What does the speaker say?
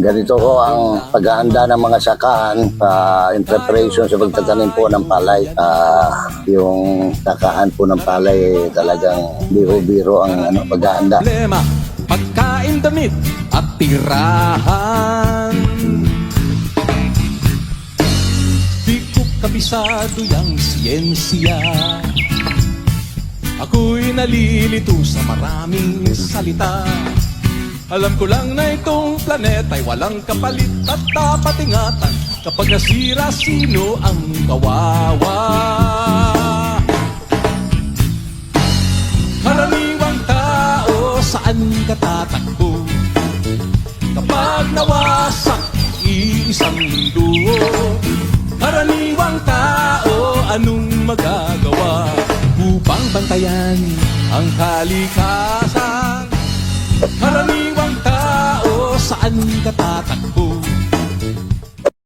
Ganito ko ang paghahanda ng mga sakahan sa in preparation sa pagtatanim po ng palay. Ah, yung sakahan po ng palay talagang biro-biro ang ano, paghahanda. Pagkain, damit at tirahan Di ko kabisado yung siyensya Ako'y nalilito sa maraming salita Alam ko lang na itong planeta ay walang kapalit at dapat ingatan Kapag nasira, sino ang kawawa? Karaniwang tao, saan ka tatakbo? Kapag nawasak iisang mundo Karaniwang tao, anong magagawa? Upang bantayan ang kalikasan Karaniwang tao, saan ka tatakbo?